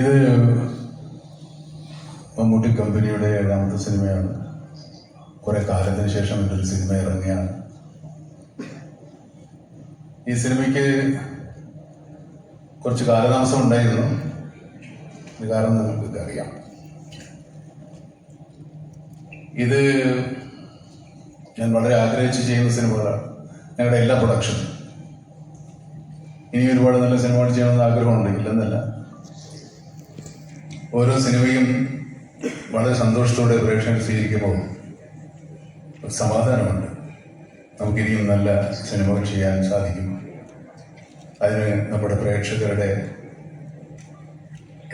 ഇത് മമ്മൂട്ടി കമ്പനിയുടെ ഏഴാമത്തെ സിനിമയാണ്. കുറെ കാലത്തിന് ശേഷം എന്റെ ഒരു സിനിമ ഇറങ്ങിയാണ് ഈ സിനിമയ്ക്ക് കുറച്ച് കാലതാമസം ഉണ്ടായിരുന്നു. ഇത് കാരണം നിങ്ങൾക്കൊക്കെ അറിയാം. ഇത് ഞാൻ വളരെ ആഗ്രഹിച്ച് ചെയ്യുന്ന സിനിമകളാണ്. ഞങ്ങളുടെ എല്ലാ പ്രൊഡക്ഷനും ഇനി ഒരുപാട് നല്ല സിനിമകൾ ചെയ്യണമെന്ന് ആഗ്രഹമുണ്ട് ഇല്ലെന്നല്ല ഓരോ സിനിമയും വളരെ സന്തോഷത്തോടെ പ്രേക്ഷകർ സ്വീകരിക്കുമ്പോൾ സമാധാനമുണ്ട്. നമുക്കിനിയും നല്ല സിനിമകൾ ചെയ്യാൻ സാധിക്കും. അതിന് നമ്മുടെ പ്രേക്ഷകരുടെ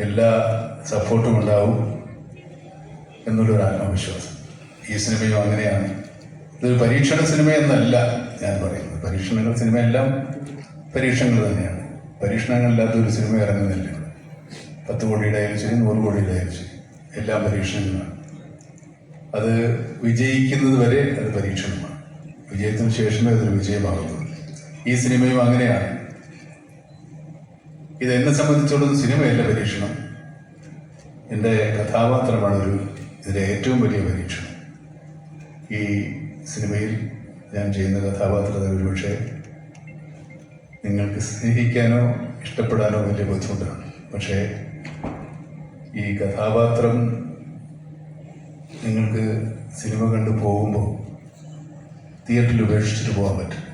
എല്ലാ സപ്പോർട്ടും ഉണ്ടാവും എന്നുള്ളൊരു ആത്മവിശ്വാസം. ഈ സിനിമയും അങ്ങനെയാണ്. ഇതൊരു പരീക്ഷണ സിനിമ എന്നല്ല ഞാൻ പറയുന്നത്. പരീക്ഷണങ്ങൾ സിനിമയെല്ലാം പരീക്ഷണങ്ങൾ തന്നെയാണ്. പരീക്ഷണങ്ങളില്ലാത്ത ഒരു സിനിമ ഇറങ്ങുന്നില്ല. പത്ത് കോടിയുടെ ആയാലും ശരി നൂറ് കോടിയുടെ ശരി എല്ലാം പരീക്ഷണങ്ങളാണ് അത് വിജയിക്കുന്നത് വരെ അത് പരീക്ഷണമാണ്. വിജയത്തിന് ശേഷമേ അതൊരു വിജയമാകുന്നുള്ളൂ ഈ സിനിമയും അങ്ങനെയാണ്. ഇത് എന്നെ സിനിമയല്ല പരീക്ഷണം. എന്റെ കഥാപാത്രമാണ് ഒരു ഇതിലെ ഏറ്റവും വലിയ പരീക്ഷണം. ഈ സിനിമയിൽ ഞാൻ ചെയ്യുന്ന കഥാപാത്രത്തെ ഒരുപക്ഷെ നിങ്ങൾക്ക് സ്നേഹിക്കാനോ ഇഷ്ടപ്പെടാനോ വലിയ ബുദ്ധിമുട്ടാണ്. പക്ഷേ ഈ കഥാപാത്രം നിങ്ങൾക്ക് സിനിമ കണ്ടു പോകുമ്പോൾ തിയേറ്ററിൽ ഉപേക്ഷിച്ചിട്ട് പോകാൻ പറ്റും.